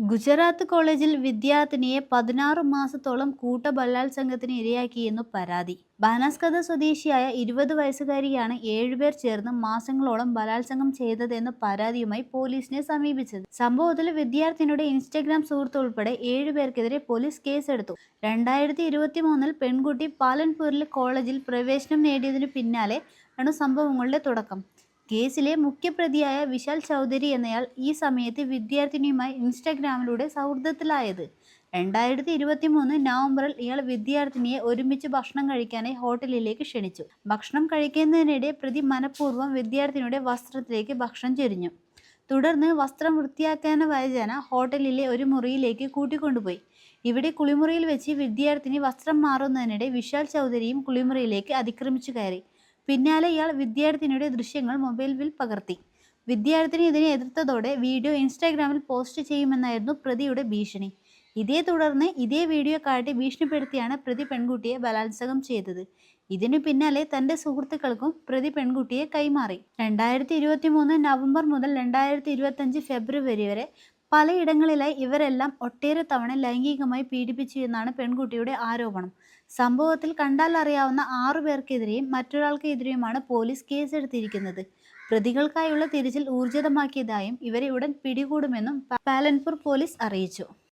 ഗുജറാത്ത് കോളേജിൽ വിദ്യാർത്ഥിനിയെ പതിനാറ് മാസത്തോളം കൂട്ടബലാത്സംഗത്തിന് ഇരയാക്കിയെന്നു പരാതി. ബാനാസ്കഥ സ്വദേശിയായ ഇരുപത് വയസ്സുകാരിയാണ് ഏഴുപേർ ചേർന്ന് മാസങ്ങളോളം ബലാത്സംഗം ചെയ്തതെന്ന പരാതിയുമായി പോലീസിനെ സമീപിച്ചത്. സംഭവത്തിൽ വിദ്യാർത്ഥിനിയുടെ ഇൻസ്റ്റഗ്രാം സുഹൃത്ത് ഉൾപ്പെടെ ഏഴുപേർക്കെതിരെ പോലീസ് കേസെടുത്തു. രണ്ടായിരത്തി ഇരുപത്തി മൂന്നിൽ പെൺകുട്ടി പാലൻപൂരിലെ കോളേജിൽ പ്രവേശനം നേടിയതിനു പിന്നാലെ ആണ് സംഭവങ്ങളുടെ തുടക്കം. കേസിലെ മുഖ്യപ്രതിയായ വിശാൽ ചൗധരി എന്നയാൾ ഈ സമയത്ത് വിദ്യാർത്ഥിനിയുമായി ഇൻസ്റ്റാഗ്രാമിലൂടെ സൗഹൃദത്തിലായത്. രണ്ടായിരത്തി ഇരുപത്തി മൂന്ന് നവംബറിൽ ഇയാൾ വിദ്യാർത്ഥിനിയെ ഒരുമിച്ച് ഭക്ഷണം കഴിക്കാനായി ഹോട്ടലിലേക്ക് ക്ഷണിച്ചു. ഭക്ഷണം കഴിക്കുന്നതിനിടെ പ്രതി മനഃപൂർവം വിദ്യാർത്ഥിനിയുടെ വസ്ത്രത്തിലേക്ക് ഭക്ഷണം ചൊരിഞ്ഞു. തുടർന്ന് വസ്ത്രം വൃത്തിയാക്കാന വയജന ഹോട്ടലിലെ ഒരു മുറിയിലേക്ക് കൂട്ടിക്കൊണ്ടുപോയി. ഇവിടെ കുളിമുറിയിൽ വെച്ച് വിദ്യാർത്ഥിനി വസ്ത്രം മാറുന്നതിനിടെ വിശാൽ ചൗധരിയും കുളിമുറിയിലേക്ക് അതിക്രമിച്ചു കയറി. പിന്നാലെ ഇയാൾ വിദ്യാർത്ഥിനിയുടെ ദൃശ്യങ്ങൾ മൊബൈലിൽ പകർത്തി. വിദ്യാർത്ഥിനി ഇതിനെ എതിർത്തതോടെ വീഡിയോ ഇൻസ്റ്റാഗ്രാമിൽ പോസ്റ്റ് ചെയ്യുമെന്നായിരുന്നു പ്രതിയുടെ ഭീഷണി. ഇതേ തുടർന്ന് ഇതേ വീഡിയോ കാട്ടി ഭീഷണിപ്പെടുത്തിയാണ് പ്രതി പെൺകുട്ടിയെ ബലാത്സംഗം ചെയ്തത്. ഇതിനു പിന്നാലെ തന്റെ സുഹൃത്തുക്കൾക്കും പ്രതി പെൺകുട്ടിയെ കൈമാറി. രണ്ടായിരത്തി ഇരുപത്തി മൂന്ന് നവംബർ മുതൽ രണ്ടായിരത്തി ഇരുപത്തഞ്ച് ഫെബ്രുവരി വരെ പലയിടങ്ങളിലായി ഇവരെല്ലാം ഒട്ടേറെ തവണ ലൈംഗികമായി പീഡിപ്പിച്ചു എന്നാണ് പെൺകുട്ടിയുടെ ആരോപണം. സംഭവത്തിൽ കണ്ടാൽ അറിയാവുന്ന ആറു പേർക്കെതിരെയും മറ്റൊരാൾക്കെതിരെയുമാണ് പോലീസ് കേസെടുത്തിരിക്കുന്നത്. പ്രതികൾക്കായുള്ള തിരച്ചിൽ ഊർജിതമാക്കിയതായും ഇവരെ ഉടൻ പിടികൂടുമെന്നും പാലൻപൂർ പോലീസ് അറിയിച്ചു.